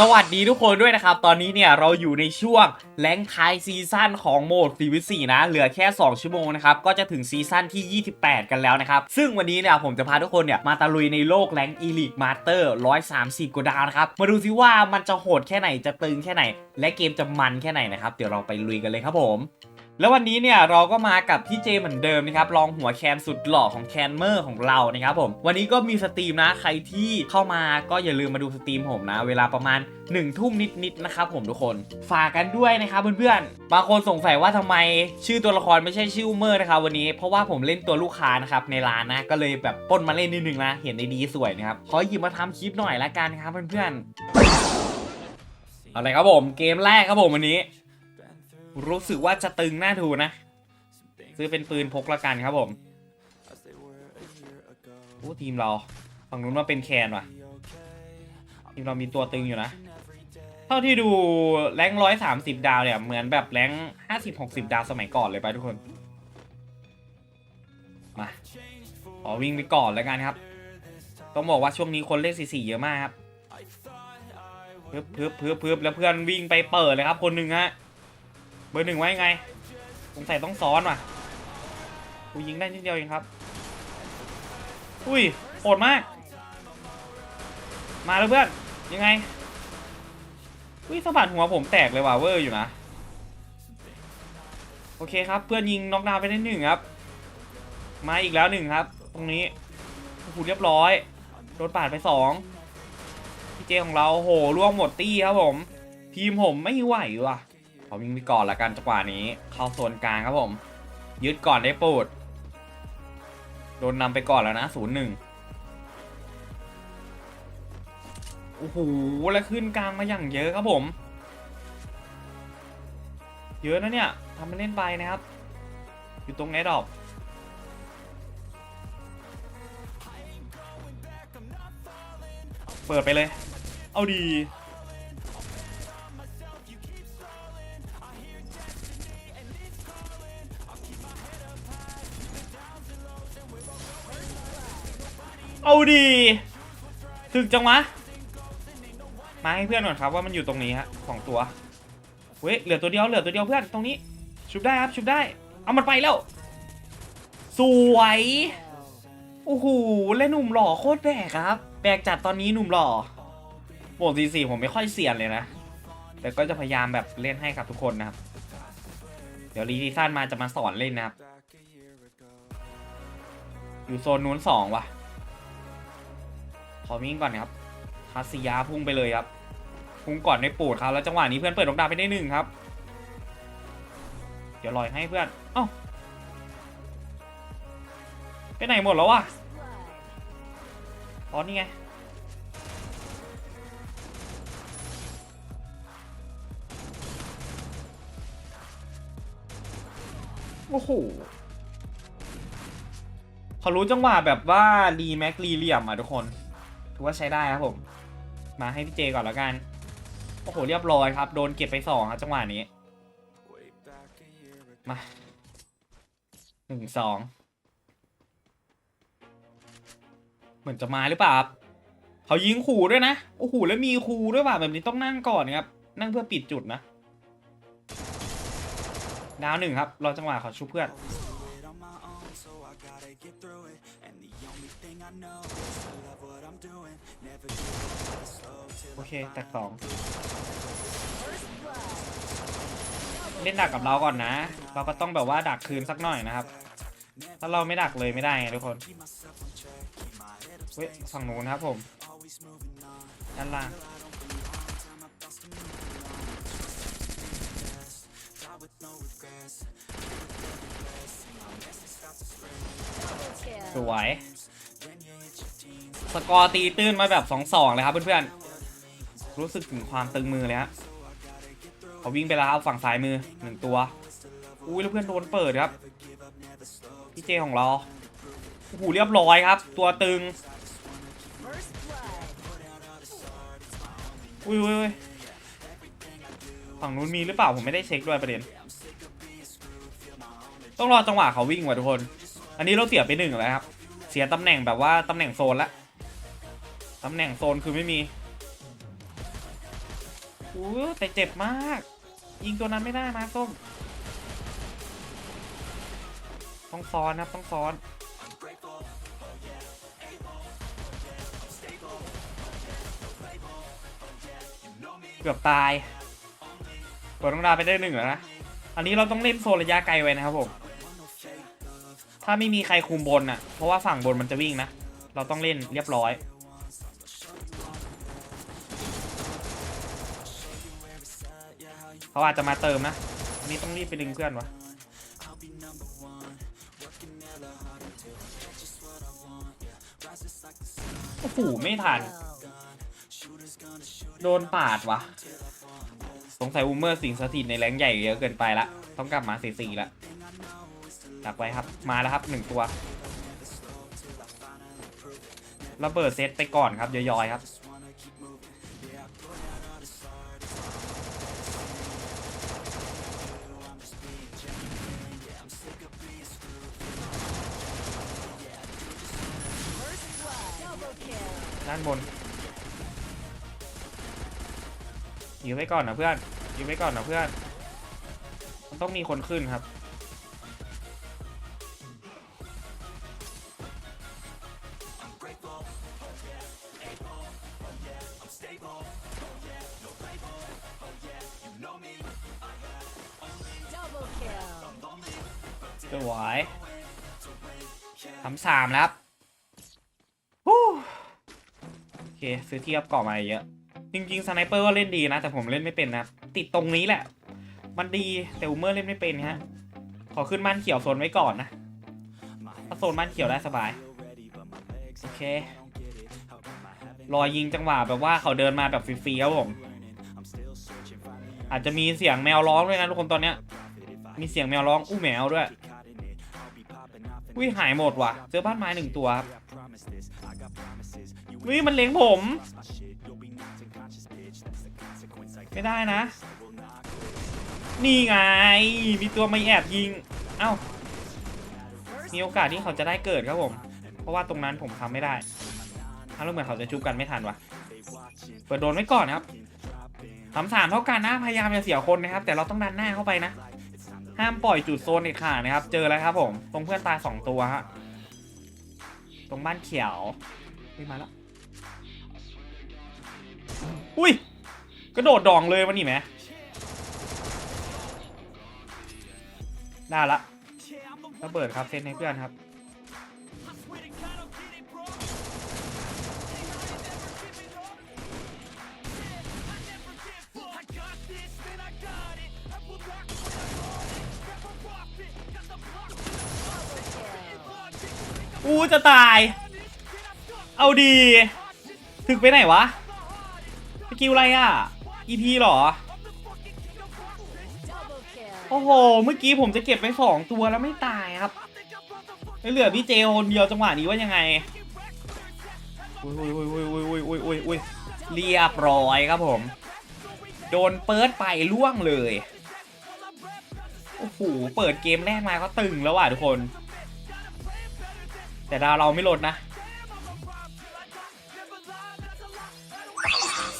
สวัสดีทุกคนด้วยนะครับ ตอนนี้เนี่ยเราอยู่ในช่วงแรงท้ายซีซั่นของโหมด4วิสี่นะ เหลือแค่ 2 ชั่วโมงนะครับ ก็จะถึงซีซั่นที่ 28 กันแล้วนะครับ ซึ่งวันนี้เนี่ยผมจะพาทุกคนเนี่ยมาตะลุยในโลกแรงอีลิกมาสเตอร์130 กว่าดาวนะครับ มาดูซิว่ามันจะโหดแค่ไหนจะตึงแค่ไหน และเกมจะมันแค่ไหนนะครับ เดี๋ยวเราไปลุยกันเลยครับผม แล้ววันนี้เนี่ยเราก็มากับพี่เจเหมือนเดิมนะครับรองหัวแคนสุดหล่อของแคนเมอร์ของเรานะครับผมวันนี้ก็มีสตรีมนะใครที่เข้ามาก็อย่าลืมมาดูสตรีมผมนะ เวลาประมาณ1นึ่ทุ่มนิดๆนะครับผมทุกคน ฝากกันด้วยนะครับเพื่อนๆบางคนสงสัยว่าทำไมชื่อตัวละครไม่ใช่ชื่อเมอร์นะครับวันนี้เพราะว่าผมเล่นตัวลูกค้านะครับในร้านนะก็เลยแบบป้นมาเล่นนิดนึงนะ เห็นในดีสวยนะครับขอหยิบมาทำคลิปหน่อยละกันครับเพื่อนๆอาเลยครับผมเกมแรกครับผมวันนี้ รู้สึกว่าจะตึงหน้าทูนะ ซื้อเป็นปืนพกละกันครับผมโอ้ทีมเราฝั่งนู้นมาเป็นแคนว่ะ ทีมเรามีตัวตึงอยู่นะ เท่าที่ดูแรงร้อยสามสิบดาวเนี่ย เหมือนแบบแรงห้าสิบหกสิบดาวสมัยก่อนเลยไปทุกคน มาขอวิ่งไปก่อนแล้วกันครับ ต้องบอกว่าช่วงนี้คนเล่นสีสีเยอะมากครับพึบพึบพึบพึบแล้วเพื่อนวิ่งไปเปิดเลยครับคนหนึ่งฮะ บอร์หนึ่งไว้ไงสงสัยต้องซ้อนว่ะกูยิงได้นิดเดียวเองครับ อุ้ยโหดมาก มาแล้วเพื่อน ยังไง อุ้ยสะบัดหัวผมแตกเลยว่ะเวอร์อยู่นะ โอเคครับ เพื่อนยิงน็อกดาวไปได้หนึ่งครับ มาอีกแล้วหนึ่งครับ ตรงนี้โอ้โหเรียบร้อย โดนปาดไปสองพี่เจของเราโหล่วงหมดตี้ครับผม ทีมผมไม่ไหวว่ะ ขอวิ่งไปก่อนละกันจังหวะนี้ เข้าโซนกลางครับผม ยึดก่อนได้ปูด โดนนำไปก่อนแล้วนะศูนย์หนึ่งโอ้โหแล้วขึ้นกลางมาอย่างเยอะครับผม เยอะนะเนี่ยทำมันเล่นไปนะครับ อยู่ตรงไหนดอกเปิดไปเลย เอาดี ดีถึกจังวะ มาให้เพื่อนก่อนครับว่ามันอยู่ตรงนี้ฮะสองตัวเว้ยเหลือตัวเดียวเหลือตัวเดียวเพื่อนตรงนี้ ชุบได้ครับชุบได้ เอามันไปแล้ว สวย โอ้โหเล่นหนุ่มหล่อโคตรแบกครับแบกจัดตอนนี้หนุ่มหล่อโหมดซีซีผมไม่ค่อยเสียนเลยนะ แต่ก็จะพยายามแบบเล่นให้กับทุกคนนะครับ เดี๋ยวรีซีซั่นมาจะมาสอนเล่นนะครับ อยู่โซนนู้นสองว่ะ ขอวิ่งก่อนนะครับคาสิยาพุ่งไปเลยครับ พุ่งก่อนในปูดครับ แล้วจังหวะนี้เพื่อนเปิดดอกดาวไปได้หนึ่งครับ เดี๋ยวลอยให้เพื่อนเอ้าไปไหนหมดแล้ววะอ๋อนี่ไงโอ้โหเขารู้จังหวะแบบว่ารีแม็กรีเหลี่ยมอะทุกคน ถือว่าใช้ได้ครับผม มาให้พี่เจก่อนแล้วกัน โอ้โหเรียบร้อยครับ โดนเก็บไปสองครับจังหวะนี้ มาหนึ่งสองเหมือนจะมาหรือเปล่าครับเขายิงขู่ด้วยนะ โอ้โหแล้วมีขู่ด้วยว่ะแบบนี้ต้องนั่งก่อนครับ นั่งเพื่อปิดจุดนะดาวหนึ่งครับ รอจังหวะเขาชุบเพื่อน โอเคแตกสองเล่นดักกับเราก่อนนะ เราก็ต้องแบบว่าดักคืนสักหน่อยนะครับ ถ้าเราไม่ดักเลยไม่ได้ไงทุกคนเฮ้ยฝั่งนู้นครับผมด้านล่าง สวย สกอร์ตีตื้นมาแบบ 2-2 เลยครับเพื่อนๆ รู้สึกถึงความตึงมือเลยฮะเขาวิ่งไปแล้วฝั่งซ้ายมือหนึ่งตัว อุ้ยแล้วเพื่อนโดนเปิดครับ พี่เจของเรา โอ้โหเรียบร้อยครับ ตัวตึง อุ้ยอุ้ยอุ้ยฝั่งนู้นมีหรือเปล่าผมไม่ได้เช็คด้วยประเด็น ต้องรอจังหวะเขาวิ่งว่ะทุกคน อันนี้เราเสียไปหนึ่งแล้วครับ เสียตำแหน่งแบบว่าตำแหน่งโซนละตำแหน่งโซนคือไม่มีอ้แต่เจ็บมาก ยิงตัวนั้นไม่ได้มาส้ม ต้องซ้อนครับ ต้องซ้อนเกือบตายกดต้องดาไปได้หนึ่งแล้วนะ อันนี้เราต้องเล่นโซนระยะไกลไว้นะครับผม ถ้าไม่มีใครคุมบนอะ เพราะว่าฝั่งบนมันจะวิ่งนะ เราต้องเล่นเรียบร้อย เขาอาจจะมาเติมนะ อันนี้ต้องรีบไปดึงเพื่อนวะโอ้โหไม่ทัน โดนปาดวะ สงสัยอูเมอร์สิงสถิตในแรงใหญ่เยอะเกินไปละ ต้องกลับมาสี่สี่ละ ดักไว้ครับ มาแล้วครับหนึ่งตัว ระเบิดเซตไปก่อนครับยอยๆครับ ด้านบนอยู่ไว้ก่อนนะเพื่อนอยู่ไว้ก่อนนะเพื่อน มันต้องมีคนขึ้นครับ สวยทำสามแล้วครับโอเค ซื้อเทียบก่อมาเยอะ จริงๆสไนเปอร์ก็เล่นดีนะ แต่ผมเล่นไม่เป็นนะ ติดตรงนี้แหละ มันดีแต่อูเมอร์เล่นไม่เป็นฮะ ขอขึ้นม่านเขียวโซนไว้ก่อนนะถ้าโซนม่านเขียวได้สบาย โอเค รอยิงจังหวะแบบว่าเขาเดินมาแบบฟรีๆครับผม อาจจะมีเสียงแมวร้องด้วยนะทุกคนตอนเนี้ย มีเสียงแมวร้องอู้แมวด้วย อุ้ยหายหมดว่ะ เจอบ้านไม้หนึ่งตัวครับอุ้ยมันเล็งผม ไม่ได้นะ นี่ไง มีตัวไมาแอบยิง เอ้า มีโอกาสที่เขาจะได้เกิดครับผม เพราะว่าตรงนั้นผมทำไม่ได้ถ้าแล้เหมือนเขาจะชุบกันไม่ทันว่ะเปิดโดนไว้ก่อนครับทำสามเท่ากันนะ พยายามจะเสียคนนะครับ แต่เราต้องดันหน้าเข้าไปนะ ห้ามปล่อยจุดโซนเด็ดขาดนะครับ เจอแล้วครับผม ตรงเพื่อนตายสองตัวฮะ ตรงบ้านเขียวไม่มาแล้ว อุ้ย กระโดดดองเลยวันนี้ไหมได้ละระเบิดครับเซตให้เพื่อนครับ อู้จะตาย เอาดี ถึกไปไหนวะสกิลอะไรอะ EP หรอ โอ้โห เมื่อกี้ผมจะเก็บไปสองตัวแล้วไม่ตายครับแล้วเหลือพี่เจคนเดียวจังหวะนี้ว่ายังไงอุ้ยอุ้ยอุ้ยอุ้ยอุ้ยอุ้ยอุ้ยอุ้ยเรียบร้อยครับผม โดนเปิดไปล่วงเลย โอ้โห เปิดเกมแรกมาก็ตึงแล้วว่ะทุกคน แต่ดาวเราไม่ลดนะ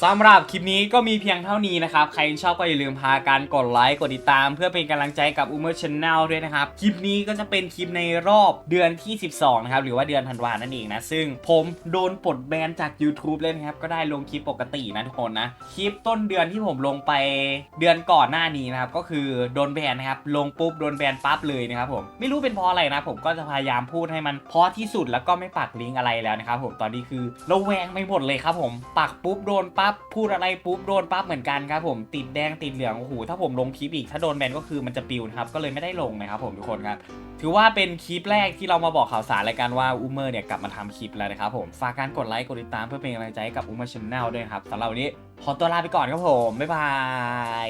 สำหรับคลิปนี้ก็มีเพียงเท่านี้นะครับ ใครชอบก็อย่าลืมพาการกดไลค์กดติดตาม เพื่อเป็นกำลังใจกับ u m e r Channel ด้วยนะครับ คลิปนี้ก็จะเป็นคลิปในรอบเดือนที่ 12 นะครับ หรือว่าเดือนธันวานั่นเองนะ ซึ่งผมโดนปลดแบนจาก YouTube เลยนะครับ ก็ได้ลงคลิปปกตินะทุกคนนะ คลิปต้นเดือนที่ผมลงไปเดือนก่อนหน้านี้นะครับ ก็คือโดนแบนนะครับ ลงปุ๊บโดนแบนปั๊บเลยนะครับผม ไม่รู้เป็นเพราะอะไรนะ ผมก็จะพยายามพูดให้มันเพราะที่สุดแล้วก็ไม่ปักลิงก์อะไรแล้วนะครับผม ตอนนี้คือระแวงไปหมดเลยครับผม ปักปุ๊บโดนปั๊บพูดอะไรปุ๊บโดนปั๊บเหมือนกันครับผมติดแดงติดเหลืองโอ้โหถ้าผมลงคลิปอีกถ้าโดนแบนก็คือมันจะปิวนะครับก็เลยไม่ได้ลงนะครับผมทุกคนครับถือว่าเป็นคลิปแรกที่เรามาบอกข่าวสารรายการว่าอูเมอร์เนี่ยกลับมาทำคลิปแล้วนะครับผมฝากการกดไลค์กดติดตามเพื่อเป็นกำลังใจให้กับอูเมอร์ชแนลด้วยครับสำหรับวันนี้ขอตัวลาไปก่อนครับผมบ๊ายบาย